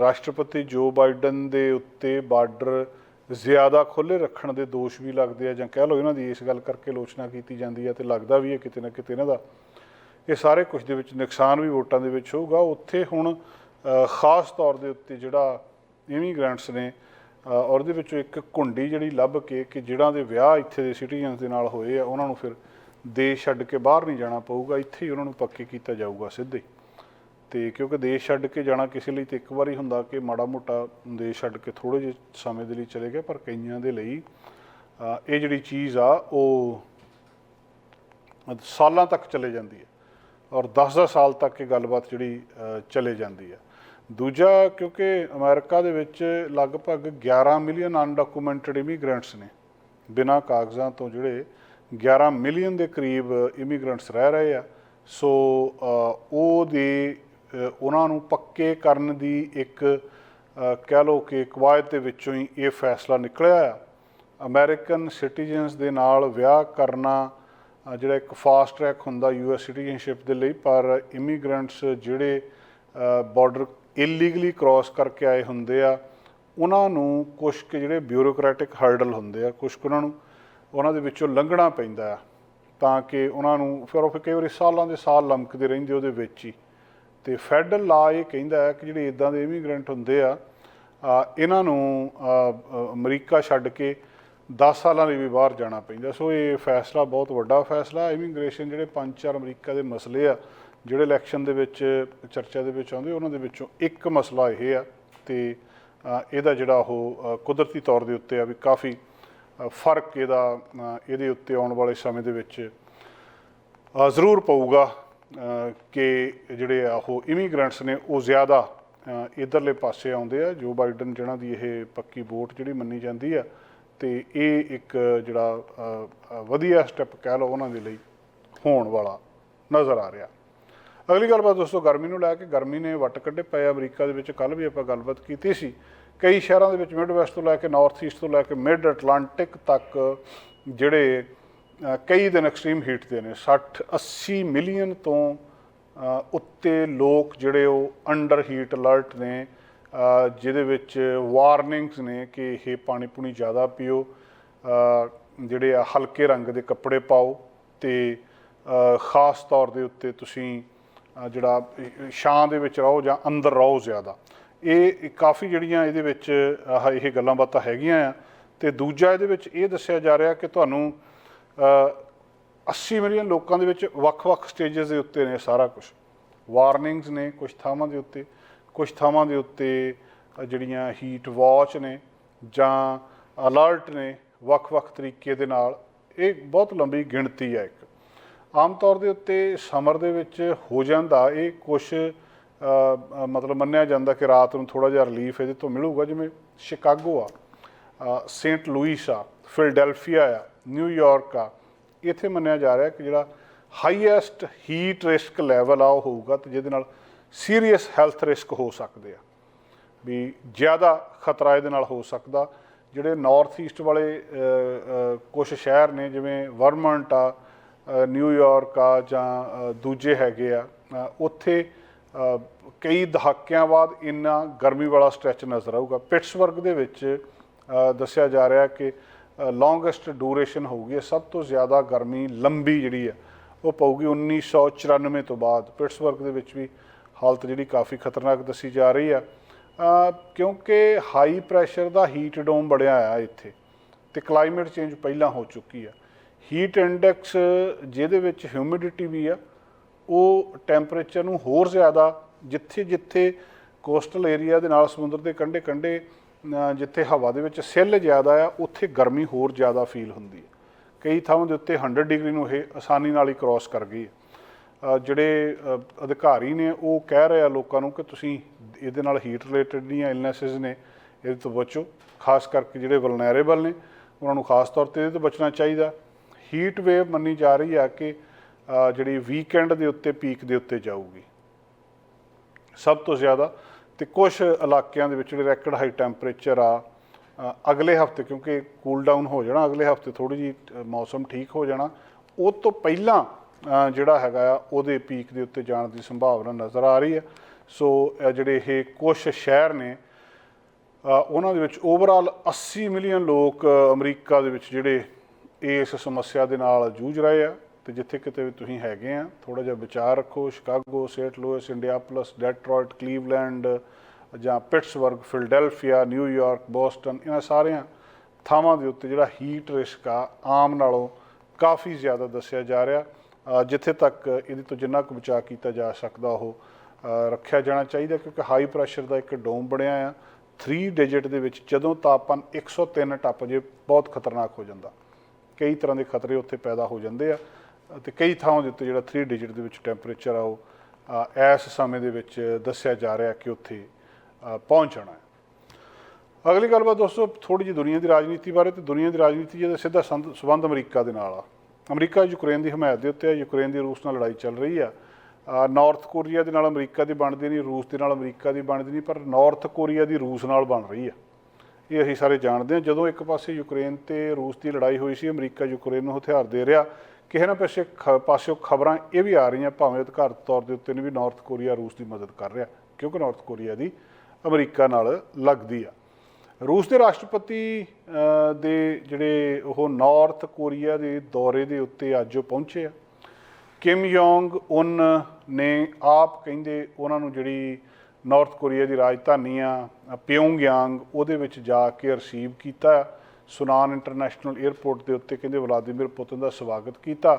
ਰਾਸ਼ਟਰਪਤੀ ਜੋ ਬਾਈਡਨ ਦੇ ਉੱਤੇ ਬਾਰਡਰ ਜ਼ਿਆਦਾ ਖੁੱਲੇ ਰੱਖਣ ਦੇ ਦੋਸ਼ ਵੀ ਲੱਗਦੇ ਆ, ਜਾਂ ਕਹਿ ਲਓ ਇਹਨਾਂ ਦੀ ਇਸ ਗੱਲ ਕਰਕੇ ਆਲੋਚਨਾ ਕੀਤੀ ਜਾਂਦੀ ਹੈ ਤੇ ਲੱਗਦਾ ਵੀ ਹੈ ਕਿਤੇ ਨਾ ਕਿਤੇ ਇਹਨਾਂ ਦਾ। ਇਹ ਸਾਰੇ ਕੁਝ ਦੇ ਵਿੱਚ ਨੁਕਸਾਨ ਵੀ ਵੋਟਾਂ ਦੇ ਵਿੱਚ ਹੋਊਗਾ। ਉੱਥੇ ਹੁਣ ਖਾਸ ਤੌਰ ਦੇ ਉੱਤੇ ਜਿਹੜਾ ਇਮੀਗ੍ਰੈਂਟਸ ਨੇ ਔਰ ਉਹਦੇ ਵਿੱਚੋਂ ਇੱਕ ਘੁੰਡੀ ਜਿਹੜੀ ਲੱਭ ਕੇ ਕਿ ਜਿਹੜਾਂ ਦੇ ਵਿਆਹ ਇੱਥੇ ਦੇ ਸਿਟੀਜ਼ਨਸ ਦੇ ਨਾਲ ਹੋਏ ਆ, ਉਹਨਾਂ ਨੂੰ ਫਿਰ ਦੇਸ਼ ਛੱਡ ਕੇ ਬਾਹਰ ਨਹੀਂ ਜਾਣਾ ਪਊਗਾ, ਇੱਥੇ ਹੀ ਉਹਨਾਂ ਨੂੰ ਪੱਕੇ ਕੀਤਾ ਜਾਊਗਾ ਸਿੱਧੇ ਹੀ। ਤੇ ਕਿਉਂਕਿ ਦੇਸ਼ ਛੱਡ ਕੇ ਜਾਣਾ ਕਿਸੇ ਲਈ ਤੇ ਇੱਕ ਵਾਰੀ ਹੁੰਦਾ ਕਿ ਮਾੜਾ ਮੋਟਾ ਦੇਸ਼ ਛੱਡ ਕੇ ਥੋੜੇ ਜਿਹੇ ਸਮੇਂ ਦੇ ਲਈ ਚਲੇ ਗਏ ਪਰ ਕਈਆਂ ਦੇ ਲਈ ਇਹ ਜਿਹੜੀ ਚੀਜ਼ ਆ, ਉਹ ਸਾਲਾਂ ਤੱਕ ਚਲੇ ਜਾਂਦੀ ਹੈ ਔਰ 10-10 ਸਾਲ ਤੱਕ ਇਹ ਗੱਲਬਾਤ ਜਿਹੜੀ ਚਲੇ ਜਾਂਦੀ ਹੈ ਦੂਜਾ ਕਿਉਂਕਿ ਅਮਰੀਕਾ ਦੇ ਵਿੱਚ ਲਗਭਗ 11 ਮਿਲੀਅਨ ਅਨਡਾਕੂਮੈਂਟਡ ਇਮੀਗ੍ਰੈਂਟਸ ਨੇ। ਬਿਨਾਂ ਕਾਗਜ਼ਾਂ ਤੋਂ ਜਿਹੜੇ 11 ਮਿਲੀਅਨ ਦੇ ਕਰੀਬ ਇਮੀਗ੍ਰੈਂਟਸ ਰਹਿ ਰਹੇ ਆ। ਸੋ ਅ, ਉਹਦੇ ਉਹਨਾਂ ਨੂੰ ਪੱਕੇ ਕਰਨ ਦੀ ਇੱਕ ਕਹਿ ਲਓ ਕਿ ਕਵਾਇਦ ਦੇ ਵਿੱਚੋਂ ਹੀ ਇਹ ਫੈਸਲਾ ਨਿਕਲਿਆ ਆ। ਅਮਰੀਕਨ ਸਿਟੀਜ਼ਨਸ ਦੇ ਨਾਲ ਵਿਆਹ ਕਰਨਾ ਜਿਹੜਾ ਇੱਕ ਫਾਸਟ ਟਰੈਕ ਹੁੰਦਾ ਯੂਐਸ ਸਿਟੀਜ਼ਨਸ਼ਿਪ ਦੇ ਲਈ ਪਰ ਇਮੀਗ੍ਰੈਂਟਸ ਜਿਹੜੇ ਬਾਰਡਰ ਇਲੀਗਲੀ ਕ੍ਰਾਸ ਕਰਕੇ ਆਏ ਹੁੰਦੇ ਆ, ਉਹਨਾਂ ਨੂੰ ਕੁਝ ਕੁ ਜਿਹੜੇ ਬਿਊਰੋਕ੍ਰੈਟਿਕ ਹਰਡਲ ਹੁੰਦੇ ਆ ਕੁਝ ਕੁ ਉਹਨਾਂ ਨੂੰ ਉਹਨਾਂ ਦੇ ਵਿੱਚੋਂ ਲੰਘਣਾ ਪੈਂਦਾ ਆ, ਤਾਂ ਕਿ ਉਹਨਾਂ ਨੂੰ ਫਿਰ ਉਹ ਫਿਰ ਕਈ ਵਾਰੀ ਸਾਲਾਂ ਦੇ ਸਾਲ ਲਮਕਦੇ ਰਹਿੰਦੇ ਉਹਦੇ ਵਿੱਚ ਹੀ। ਤੇ ਫੈਡਰਲ ਲਾ ਇਹ ਕਹਿੰਦਾ ਹੈ ਕਿ ਜਿਹੜੇ ਇਦਾਂ ਦੇ ਇਮੀਗ੍ਰੈਂਟ ਹੁੰਦੇ ਆ ਇਹਨਾਂ ਨੂੰ ਅਮਰੀਕਾ ਛੱਡ ਕੇ 10 ਸਾਲਾਂ ਲਈ ਵੀ ਬਾਹਰ ਜਾਣਾ ਪੈਂਦਾ। ਸੋ ਇਹ ਫੈਸਲਾ ਬਹੁਤ ਵੱਡਾ ਫੈਸਲਾ ਇਮੀਗ੍ਰੇਸ਼ਨ ਜਿਹੜੇ ਪੰਜ ਚਾਰ ਅਮਰੀਕਾ ਦੇ ਮਸਲੇ ਆ ਜਿਹੜੇ ਇਲੈਕਸ਼ਨ ਦੇ ਵਿੱਚ ਚਰਚਾ ਦੇ ਵਿੱਚ ਆਉਂਦੇ ਉਹਨਾਂ ਦੇ ਵਿੱਚੋਂ ਇੱਕ ਮਸਲਾ ਇਹ ਆ ਤੇ ਇਹਦਾ ਜਿਹੜਾ ਉਹ ਕੁਦਰਤੀ ਤੌਰ ਦੇ ਉੱਤੇ ਆ ਵੀ ਕਾਫੀ ਫ਼ਰਕ ਇਹਦਾ ਇਹਦੇ ਉੱਤੇ ਆਉਣ ਵਾਲੇ ਸਮੇਂ ਦੇ ਵਿੱਚ ਜ਼ਰੂਰ ਪਊਗਾ ਕਿ ਜਿਹੜੇ ਆ ਉਹ ਇਮੀਗ੍ਰੈਂਟਸ ਨੇ ਉਹ ਜ਼ਿਆਦਾ ਅ, ਇਧਰਲੇ ਪਾਸੇ ਆਉਂਦੇ ਆ। ਜੋ ਬਾਈਡਨ ਜਿਹਨਾਂ ਦੀ ਇਹ ਪੱਕੀ ਵੋਟ ਜਿਹੜੀ ਮੰਨੀ ਜਾਂਦੀ ਆ ਤੇ ਇਹ ਇੱਕ ਜਿਹੜਾ ਵਧੀਆ ਸਟੈਪ ਕਹਿ ਲਓ ਉਹਨਾਂ ਦੇ ਲਈ ਹੋਣ ਵਾਲਾ ਨਜ਼ਰ ਆ ਰਿਹਾ। ਅਗਲੀ ਗੱਲਬਾਤ ਦੋਸਤੋ, ਗਰਮੀ ਨੂੰ ਲੈ ਕੇ ਗਰਮੀ ਨੇ ਵੱਟ ਕੱਢੇ ਪਏ ਆ ਅਮਰੀਕਾ ਦੇ ਵਿੱਚ। ਕੱਲ ਵੀ ਆਪਾਂ ਗੱਲਬਾਤ ਕੀਤੀ ਸੀ। ਕਈ ਸ਼ਹਿਰਾਂ ਦੇ ਵਿੱਚ ਮਿਡ ਵੈਸਟ ਤੋਂ ਲੈ ਕੇ ਨਾਰਥ ਈਸਟ ਤੋਂ ਲੈ ਕੇ ਮਿਡ ਅਟਲਾਂਟਿਕ ਤੱਕ ਜਿਹੜੇ ਕਈ ਦਿਨ ਐਕਸਟ੍ਰੀਮ ਹੀਟ ਦੇ ਨੇ। 60 80 ਮਿਲੀਅਨ ਤੋਂ ਉੱਤੇ ਲੋਕ ਜਿਹੜੇ ਉਹ ਅੰਡਰ ਹੀਟ ਅਲਰਟ ਨੇ ਜਿਹਦੇ ਵਿੱਚ ਵਾਰਨਿੰਗਸ ਨੇ ਕਿ ਇਹ ਪਾਣੀ ਪੂਣੀ ਜ਼ਿਆਦਾ ਪੀਓ ਜਿਹੜੇ ਆ ਹਲਕੇ ਰੰਗ ਦੇ ਕੱਪੜੇ ਪਾਓ ਤੇ ਖਾਸ ਤੌਰ ਦੇ ਉੱਤੇ ਤੁਸੀਂ ਜਿਹੜਾ ਛਾਂ ਦੇ ਵਿੱਚ ਰਹੋ ਜਾਂ ਅੰਦਰ ਰਹੋ ਜ਼ਿਆਦਾ। ਇਹ ਕਾਫੀ ਜਿਹੜੀਆਂ ਇਹਦੇ ਵਿੱਚ ਇਹ ਗੱਲਾਂ ਬਾਤਾਂ ਹੈਗੀਆਂ ਆ। ਤੇ ਦੂਜਾ ਇਹਦੇ ਵਿੱਚ ਇਹ ਦੱਸਿਆ ਜਾ ਰਿਹਾ ਕਿ ਤੁਹਾਨੂੰ ਅ, 80 ਮਿਲੀਅਨ ਲੋਕਾਂ ਦੇ ਵਿੱਚ ਵੱਖ-ਵੱਖ ਸਟੇजेस ਦੇ ਉੱਤੇ ਨੇ ਸਾਰਾ ਕੁਝ ਵਾਰਨਿੰਗਸ ਨੇ ਕੁਝ ਥਾਵਾਂ ਦੇ ਉੱਤੇ ਕੁਝ ਥਾਵਾਂ ਦੇ ਉੱਤੇ ਜਿਹੜੀਆਂ ਹੀਟ ਵਾਚ ਨੇ ਜਾਂ ਅਲਰਟ ਨੇ ਵੱਖ-ਵੱਖ ਤਰੀਕੇ ਦੇ ਨਾਲ। ਇਹ ਬਹੁਤ ਲੰਬੀ ਗਿਣਤੀ ਹੈ ਆਮ ਤੌਰ ਦੇ ਉੱਤੇ ਸਮਰ ਦੇ ਵਿੱਚ ਹੋ ਜਾਂਦਾ, ਇਹ ਕੁਝ ਮਤਲਬ ਮੰਨਿਆ ਜਾਂਦਾ ਕਿ ਰਾਤ ਨੂੰ ਥੋੜਾ ਜਿਹਾ ਰਿਲੀਫ ਇਹਦੇ ਤੋਂ ਮਿਲੂਗਾ, ਜਿਵੇਂ ਸ਼ਿਕਾਗੋ ਆ ਸੇਂਟ ਲੂਈਸ ਆ ਫਿਲਡੈਲਫੀਆ ਆ ਨਿਊਯਾਰਕ ਆ, ਇੱਥੇ ਮੰਨਿਆ ਜਾ ਰਿਹਾ ਕਿ ਜਿਹੜਾ ਹਾਈਐਸਟ ਹੀਟ ਰਿਸਕ ਲੈਵਲ ਆ, ਉਹ ਹੋਊਗਾ ਤੇ ਜਿਹਦੇ ਨਾਲ ਸੀਰੀਅਸ ਹੈਲਥ ਰਿਸਕ ਹੋ ਸਕਦੇ ਆ। ਵੀ ਜ਼ਿਆਦਾ ਖਤਰਾ ਇਹਦੇ ਨਾਲ ਹੋ ਸਕਦਾ। ਜਿਹੜੇ ਨਾਰਥ ਈਸਟ ਵਾਲੇ ਕੁਝ ਸ਼ਹਿਰ ਨੇ, ਜਿਵੇਂ ਵਰਮੰਟ ਆ ਨਿਊਯਾਰਕ ਆ ਜਾਂ ਦੂਜੇ ਹੈਗੇ ਆ ਉੱਥੇ ਕਈ ਦਹਾਕਿਆਂ ਬਾਅਦ ਇੰਨਾ ਗਰਮੀ ਵਾਲਾ ਸਟ੍ਰੈਚ ਨਜ਼ਰ ਆਊਗਾ। ਪਿਟਸਬਰਗ ਦੇ ਵਿੱਚ ਦੱਸਿਆ ਜਾ ਰਿਹਾ ਕਿ ਲੌਂਗੈਸਟ ਡਿਊਰੇਸ਼ਨ ਹੋਊਗੀ ਸਭ ਤੋਂ ਜ਼ਿਆਦਾ ਗਰਮੀ ਲੰਬੀ ਜਿਹੜੀ ਆ, ਉਹ ਪਊਗੀ 1994 ਤੋਂ ਬਾਅਦ। ਪਿਟਸਬਰਗ ਦੇ ਵਿੱਚ ਵੀ ਹਾਲਤ ਜਿਹੜੀ ਕਾਫੀ ਖਤਰਨਾਕ ਦੱਸੀ ਜਾ ਰਹੀ ਆ। ਕਿਉਂਕਿ ਹਾਈ ਪ੍ਰੈਸ਼ਰ ਦਾ ਹੀਟ ਡੋਮ ਬੜਿਆ ਆ ਇੱਥੇ ਤੇ ਕਲਾਈਮੇਟ ਚੇਂਜ ਪਹਿਲਾਂ ਹੋ ਚੁੱਕੀ ਆ। ਹੀਟ ਇੰਡੈਕਸ ਜਿਹਦੇ ਵਿੱਚ ਹਿਊਮਿਡਿਟੀ ਵੀ ਆ, ਉਹ ਟੈਂਪਰੇਚਰ ਨੂੰ ਹੋਰ ਜ਼ਿਆਦਾ ਜਿੱਥੇ ਜਿੱਥੇ ਕੋਸਟਲ ਏਰੀਆ ਦੇ ਨਾਲ ਸਮੁੰਦਰ ਦੇ ਕੰਢੇ ਕੰਢੇ ਜਿੱਥੇ ਹਵਾ ਦੇ ਵਿੱਚ ਸਿੱਲ ਜ਼ਿਆਦਾ ਆ, ਉੱਥੇ ਗਰਮੀ ਹੋਰ ਜ਼ਿਆਦਾ ਫੀਲ ਹੁੰਦੀ ਹੈ ਕਈ ਥਾਵਾਂ ਦੇ ਉੱਤੇ 100 ਡਿਗਰੀ ਨੂੰ ਇਹ ਆਸਾਨੀ ਨਾਲ ਹੀ ਕ੍ਰਾਸ ਕਰ ਗਈ ਹੈ ਜਿਹੜੇ ਅਧਿਕਾਰੀ ਨੇ ਉਹ ਕਹਿ ਰਹੇ ਆ ਲੋਕਾਂ ਨੂੰ ਕਿ ਤੁਸੀਂ ਇਹਦੇ ਨਾਲ ਹੀਟ ਰਿਲੇਟਡ ਦੀਆਂ ਇਲਨੈਸਸ ਨੇ, ਇਹਦੇ ਤੋਂ ਬਚੋ। ਖਾਸ ਕਰਕੇ ਜਿਹੜੇ ਵਲਨਰੇਬਲ ਨੇ, ਉਹਨਾਂ ਨੂੰ ਖਾਸ ਤੌਰ ਤੇ ਇਹਦੇ ਤੋਂ ਬਚਣਾ ਚਾਹੀਦਾ। ਹੀਟ ਵੇਵ ਮੰਨੀ ਜਾ ਰਹੀ ਆ ਕਿ ਜਿਹੜੀ ਵੀਕਐਂਡ ਦੇ ਉੱਤੇ ਪੀਕ ਦੇ ਉੱਤੇ ਜਾਊਗੀ। ਸਭ ਤੋਂ ਜ਼ਿਆਦਾ ਤੇ ਕੁਝ ਇਲਾਕਿਆਂ ਦੇ ਵਿੱਚ ਜਿਹੜੇ ਰੈਕਡ ਹਾਈ ਟੈਂਪਰੇਚਰ ਆ ਅਗਲੇ ਹਫ਼ਤੇ ਕਿਉਂਕਿ ਕੂਲ ਡਾਊਨ ਹੋ ਜਾਣਾ, ਅਗਲੇ ਹਫ਼ਤੇ ਥੋੜੀ ਜੀ ਮੌਸਮ ਠੀਕ ਹੋ ਜਾਣਾ, ਉਹ ਤੋਂ ਪਹਿਲਾਂ ਜਿਹੜਾ ਹੈਗਾ ਆ, ਉਹਦੇ ਪੀਕ ਦੇ ਉੱਤੇ ਜਾਣ ਦੀ ਸੰਭਾਵਨਾ ਨਜ਼ਰ ਆ ਰਹੀ ਹੈ। ਸੋ ਜਿਹੜੇ ਇਹ ਕੁਝ ਸ਼ਹਿਰ ਨੇ ਉਹਨਾਂ ਦੇ ਵਿੱਚ ਓਵਰਆਲ 80 ਮਿਲੀਅਨ ਲੋਕ ਅਮਰੀਕਾ ਦੇ ਵਿੱਚ ਜਿਹੜੇ ਇਸ ਸਮੱਸਿਆ ਦੇ ਨਾਲ ਜੂਝ ਰਹੇ ਆ ਤੇ ਜਿੱਥੇ ਕਿਤੇ ਵੀ ਤੁਸੀਂ ਹੈਗੇ ਆ ਥੋੜਾ ਜਿਹਾ ਵਿਚਾਰ ਰੱਖੋ Chicago Saint Louis India Indianapolis Detroit Cleveland ਜਾਂ Pittsburgh Philadelphia New York Boston ਇਹਨਾਂ ਸਾਰਿਆਂ ਥਾਵਾਂ ਦੇ ਉੱਤੇ ਜਿਹੜਾ ਹੀਟ ਰਿਸਕ ਆ, ਆਮ ਨਾਲੋਂ ਕਾਫੀ ਜ਼ਿਆਦਾ ਦੱਸਿਆ ਜਾ ਰਿਹਾ। ਜਿੱਥੇ ਤੱਕ ਇਹਦੇ ਤੋਂ ਜਿੰਨਾ ਕੁ ਬਚਾਅ ਕੀਤਾ ਜਾ ਸਕਦਾ ਉਹ ਰੱਖਿਆ ਜਾਣਾ ਚਾਹੀਦਾ ਕਿਉਂਕਿ ਹਾਈ ਪ੍ਰੈਸ਼ਰ ਦਾ ਇੱਕ ਡੋਮ ਬਣਿਆ ਆ। 3 ਡਿਜਿਟ ਦੇ ਵਿੱਚ ਜਦੋਂ ਤਾਪਮਾਨ 103 ਟੱਪ ਜੇ, ਬਹੁਤ ਖਤਰਨਾਕ ਹੋ ਜਾਂਦਾ। ਕਈ ਤਰ੍ਹਾਂ ਦੇ ਖਤਰੇ ਉੱਥੇ ਪੈਦਾ ਹੋ ਜਾਂਦੇ ਆ ਤੇ ਕਈ ਥਾਵਾਂ ਦੇ ਉੱਤੇ ਜਿਹੜਾ 3 ਡਿਜਿਟ ਦੇ ਵਿੱਚ ਟੈਂਪਰੇਚਰ ਆ ਉਹ ਇਸ ਸਮੇਂ ਦੇ ਵਿੱਚ ਦੱਸਿਆ ਜਾ ਰਿਹਾ ਕਿ ਉੱਥੇ ਅ, ਪਹੁੰਚ ਜਾਣਾ ਹੈ। ਅਗਲੀ ਗੱਲਬਾਤ ਦੋਸਤੋ ਥੋੜੀ ਜਿਹੀ ਦੁਨੀਆ ਦੀ ਰਾਜਨੀਤੀ ਬਾਰੇ ਤੇ ਦੁਨੀਆ ਦੀ ਰਾਜਨੀਤੀ ਜਿਹਦਾ ਸਿੱਧਾ ਸੰਦ- ਸੰਬੰਧ ਅਮਰੀਕਾ ਦੇ ਨਾਲ ਆ। ਅਮਰੀਕਾ ਯੂਕਰੇਨ ਦੀ ਹਮਾਇਤ ਦੇ ਉੱਤੇ ਆ ਯੂਕਰੇਨ ਦੀ ਰੂਸ ਨਾਲ ਲੜਾਈ ਚੱਲ ਰਹੀ ਆ। ਅ, ਨਾਰਥ ਕੋਰੀਆ ਦੇ ਨਾਲ ਅਮਰੀਕਾ ਦੀ ਬਣਦੀ ਨਹੀਂ ਰੂਸ ਦੇ ਨਾਲ ਅਮਰੀਕਾ ਦੀ ਬਣਦੀ ਨਹੀਂ ਪਰ ਨਾਰਥ ਕੋਰੀਆ ਦੀ ਰੂਸ ਨਾਲ ਬਣ ਰਹੀ ਆ। ਇਹ ਅਸੀਂ ਸਾਰੇ ਜਾਣਦੇ ਹਾਂ, ਜਦੋਂ ਇੱਕ ਪਾਸੇ ਯੂਕਰੇਨ ਤੇ ਰੂਸ ਦੀ ਲੜਾਈ ਹੋਈ ਸੀ, ਅਮਰੀਕਾ ਯੂਕਰੇਨ ਨੂੰ ਹਥਿਆਰ ਦੇ ਰਿਹਾ, ਕਿਸੇ ਨਾ ਪਿੱਛੇ ਖ- ਪਾਸਿਓਂ ਖਬਰਾਂ ਇਹ ਵੀ ਆ ਰਹੀਆਂ, ਭਾਵੇਂ ਅਧਿਕਾਰਤ ਤੌਰ ਦੇ ਉੱਤੇ ਨਹੀਂ ਵੀ ਨਾਰਥ ਕੋਰੀਆ ਰੂਸ ਦੀ ਮਦਦ ਕਰ ਰਿਹਾ, ਕਿਉਂਕਿ ਨਾਰਥ ਕੋਰੀਆ ਦੀ ਅਮਰੀਕਾ ਨਾਲ ਲੱਗਦੀ ਆ। ਰੂਸ ਦੇ ਰਾਸ਼ਟਰਪਤੀ ਦੇ ਜਿਹੜੇ ਉਹ ਨਾਰਥ ਕੋਰੀਆ ਦੇ ਦੌਰੇ ਦੇ ਉੱਤੇ ਅੱਜ ਉਹ ਪਹੁੰਚੇ ਆ। ਕਿਮ ਯੋਂਗ ਉਨ ਨੇ ਆਪ ਕਹਿੰਦੇ ਉਹਨਾਂ ਨੂੰ ਜਿਹੜੀ ਨਾਰਥ ਕੋਰੀਆ ਦੀ ਰਾਜਧਾਨੀ ਆ ਪਿਓਂਗਯਾਂਗ ਉਹਦੇ ਵਿੱਚ ਜਾ ਕੇ ਰਿਸੀਵ ਕੀਤਾ। ਸੁਨਾਨ ਇੰਟਰਨੈਸ਼ਨਲ 에ਅਰਪੋਰਟ ਦੇ ਉੱਤੇ ਕਹਿੰਦੇ ਵਲਾਦੀਮੀਰ ਪੁਤਿਨ ਦਾ ਸਵਾਗਤ ਕੀਤਾ।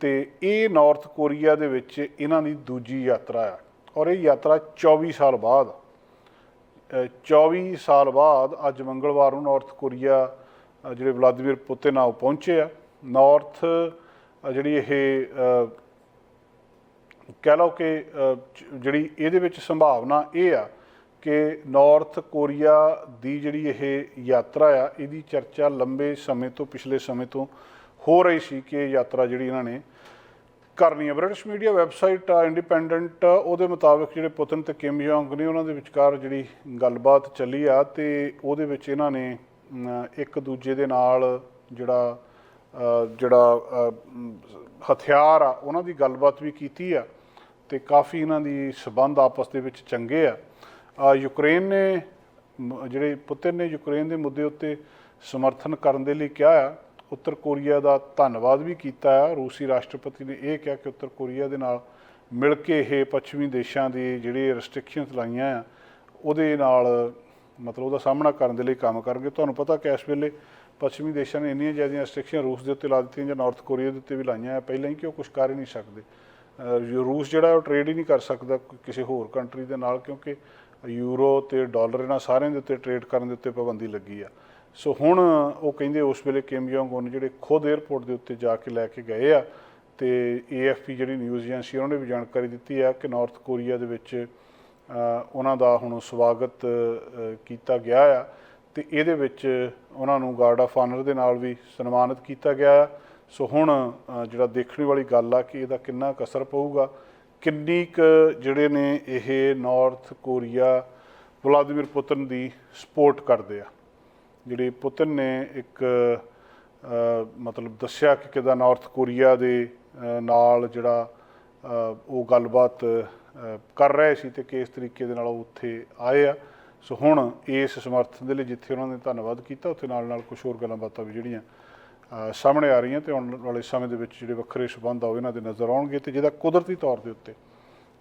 ਤੇ ਇਹ ਨਾਰਥ ਕੋਰੀਆ ਦੇ ਵਿੱਚ ਇਹਨਾਂ ਦੀ ਦੂਜੀ ਯਾਤਰਾ ਆ। ਔਰ ਇਹ ਯਾਤਰਾ 24 ਸਾਲ ਬਾਅਦ ਅ, 24 ਸਾਲ ਬਾਅਦ ਅੱਜ ਮੰਗਲਵਾਰ ਨੂੰ ਨਾਰਥ ਕੋਰੀਆ ਜਿਹੜੇ ਵਲਾਦੀਮੀਰ ਪੁਤਿਨ ਆ ਉਹ ਪਹੁੰਚੇ ਆ। ਨਾਰਥ ਜਿਹੜੀ ਇਹ ਕਹਿ ਲਓ ਕਿ ਜਿਹੜੀ ਇਹਦੇ ਵਿੱਚ ਸੰਭਾਵਨਾ ਇਹ ਆ ਕਿ ਨਾਰਥ ਕੋਰੀਆ ਦੀ ਜਿਹੜੀ ਇਹ ਯਾਤਰਾ ਆ, ਇਹਦੀ ਚਰਚਾ ਲੰਬੇ ਸਮੇਂ ਤੋਂ, ਪਿਛਲੇ ਸਮੇਂ ਤੋਂ ਹੋ ਰਹੀ ਸੀ ਕਿ ਇਹ ਯਾਤਰਾ ਜਿਹੜੀ ਇਹਨਾਂ ਨੇ ਕਰਨੀ ਹੈ ਬ੍ਰਿਟਿਸ਼ ਮੀਡੀਆ ਵੈਬਸਾਈਟ ਆ ਇੰਡੀਪੈਂਡੈਂਟ ਉਹਦੇ ਮੁਤਾਬਕ ਜਿਹੜੇ ਪੁਤਨ ਤੇ ਕਿਮ ਜੋਂਗ ਨੇ ਉਹਨਾਂ ਦੇ ਵਿਚਕਾਰ ਜਿਹੜੀ ਗੱਲਬਾਤ ਚੱਲੀ ਆ ਤੇ ਉਹਦੇ ਵਿੱਚ ਇਹਨਾਂ ਨੇ ਇੱਕ ਦੂਜੇ ਦੇ ਨਾਲ ਜਿਹੜਾ ਜਿਹੜਾ ਹਥਿਆਰ ਆ, ਉਹਨਾਂ ਦੀ ਗੱਲਬਾਤ ਵੀ ਕੀਤੀ ਆ ਤੇ ਕਾਫੀ ਇਹਨਾਂ ਦੀ ਸਬੰਧ ਆਪਸ ਦੇ ਵਿੱਚ ਚੰਗੇ ਆ। ਯੂਕਰੇਨ ਨੇ ਜਿਹੜੇ ਪੁਤਿਨ ਨੇ ਯੂਕਰੇਨ ਦੇ ਮੁੱਦੇ ਉੱਤੇ ਸਮਰਥਨ ਕਰਨ ਦੇ ਲਈ ਕਿਹਾ ਆ, ਉੱਤਰ ਕੋਰੀਆ ਦਾ ਧੰਨਵਾਦ ਵੀ ਕੀਤਾ ਆ। ਰੂਸੀ ਰਾਸ਼ਟਰਪਤੀ ਨੇ ਇਹ ਕਿਹਾ ਕਿ ਉੱਤਰ ਕੋਰੀਆ ਦੇ ਨਾਲ ਮਿਲ ਕੇ ਇਹ ਪੱਛਮੀ ਦੇਸ਼ਾਂ ਦੀ ਜਿਹੜੀ ਰੈਸਟ੍ਰਿਕਸ਼ਨਸ ਲਾਈਆਂ ਆ, ਉਹਦੇ ਨਾਲ ਮਤਲਬ ਉਹਦਾ ਸਾਹਮਣਾ ਕਰਨ ਦੇ ਲਈ ਕੰਮ ਕਰਨਗੇ। ਤੁਹਾਨੂੰ ਪਤਾ ਕਿ ਇਸ ਵੇਲੇ ਪੱਛਮੀ ਦੇਸ਼ਾਂ ਨੇ ਇੰਨੀਆਂ ਜ਼ਿਆਦਾ ਰੈਸਟ੍ਰਿਕਸ਼ਨ ਰੂਸ ਦੇ ਉੱਤੇ ਲਾ ਦਿੱਤੀਆਂ ਜਾਂ ਨਾਰਥ ਕੋਰੀਆ ਦੇ ਉੱਤੇ ਵੀ ਲਾਈਆਂ ਆ। ਪਹਿਲਾਂ ਹੀ ਕਿ ਉਹ ਕੁਝ ਕਰ ਹੀ ਨਹੀਂ ਸਕਦੇ। ਰੂਸ ਜਿਹੜਾ ਉਹ ਟ੍ਰੇਡ ਹੀ ਨਹੀਂ ਕਰ ਸਕਦਾ ਕਿਸੇ ਹੋਰ ਕੰਟਰੀ ਦੇ ਨਾਲ ਕਿਉਂਕਿ ਯੂਰੋ ਤੇ ਡਾਲਰ ਇਹਨਾਂ ਸਾਰਿਆਂ ਦੇ ਉੱਤੇ ਟ੍ਰੇਡ ਕਰਨ ਦੇ ਉੱਤੇ ਪਾਬੰਦੀ ਲੱਗੀ ਆ। ਸੋ ਹੁਣ ਉਹ ਕਹਿੰਦੇ ਉਸ ਵੇਲੇ ਕਿਮ ਜੋਂਗ ਉਨ ਜਿਹੜੇ ਖੁਦ 에ਅਰਪੋਰਟ ਦੇ ਉੱਤੇ ਜਾ ਕੇ ਲੈ ਕੇ ਗਏ ਆ ਤੇ AFP ਜਿਹੜੀ ਨਿਊਜ਼ ਏਜੰਸੀ ਉਹਨਾਂ ਨੇ ਵੀ ਜਾਣਕਾਰੀ ਦਿੱਤੀ ਆ ਕਿ ਨਾਰਥ ਕੋਰੀਆ ਦੇ ਵਿੱਚ ਉਹਨਾਂ ਦਾ ਹੁਣ ਸਵਾਗਤ ਕੀਤਾ ਗਿਆ ਆ ਤੇ ਇਹਦੇ ਵਿੱਚ ਉਹਨਾਂ ਨੂੰ ਗਾਰਡ ਆਫ ਆਨਰ ਦੇ ਨਾਲ ਵੀ ਸਨਮਾਨਿਤ ਕੀਤਾ ਗਿਆ ਆ। ਸੋ ਹੁਣ ਜਿਹੜਾ ਦੇਖਣ ਵਾਲੀ ਗੱਲ ਆ ਕਿ ਇਹਦਾ ਕਿੰਨਾ ਕੁ ਅਸਰ ਪਊਗਾ, ਕਿੰਨੀ ਕੁ ਜਿਹੜੇ ਨੇ ਇਹ ਨਾਰਥ ਕੋਰੀਆ ਵਲਾਦੀਮੀਰ ਪੁਤਨ ਦੀ ਸਪੋਰਟ ਕਰਦੇ ਆ। ਜਿਹੜੇ ਪੁਤਨ ਨੇ ਇੱਕ ਮਤਲਬ ਦੱਸਿਆ ਕਿ ਕਿਦਾ ਨਾਰਥ ਕੋਰੀਆ ਦੇ ਨਾਲ ਜਿਹੜਾ ਉਹ ਗੱਲਬਾਤ ਕਰ ਰਹੇ ਸੀ ਤੇ ਕਿਸ ਤਰੀਕੇ ਦੇ ਨਾਲ ਉਹ ਉੱਥੇ ਆਏ ਆ। ਸੋ ਹੁਣ ਇਸ ਸਮਰਥਨ ਦੇ ਲਈ ਜਿੱਥੇ ਉਹਨਾਂ ਨੇ ਧੰਨਵਾਦ ਕੀਤਾ ਉੱਥੇ ਨਾਲ ਨਾਲ ਕੁਝ ਹੋਰ ਗੱਲਾਂ ਬਾਤਾਂ ਵੀ ਜਿਹੜੀਆਂ ਸਾਹਮਣੇ ਆ ਰਹੀਆਂ ਤੇ ਆਉਣ ਵਾਲੇ ਸਮੇਂ ਦੇ ਵਿੱਚ ਜਿਹੜੇ ਵੱਖਰੇ ਸਬੰਧ ਆ ਉਹ ਇਹਨਾਂ ਦੇ ਨਜ਼ਰ ਆਉਣਗੇ ਤੇ ਜਿਹਦਾ ਕੁਦਰਤੀ ਤੌਰ ਦੇ ਉੱਤੇ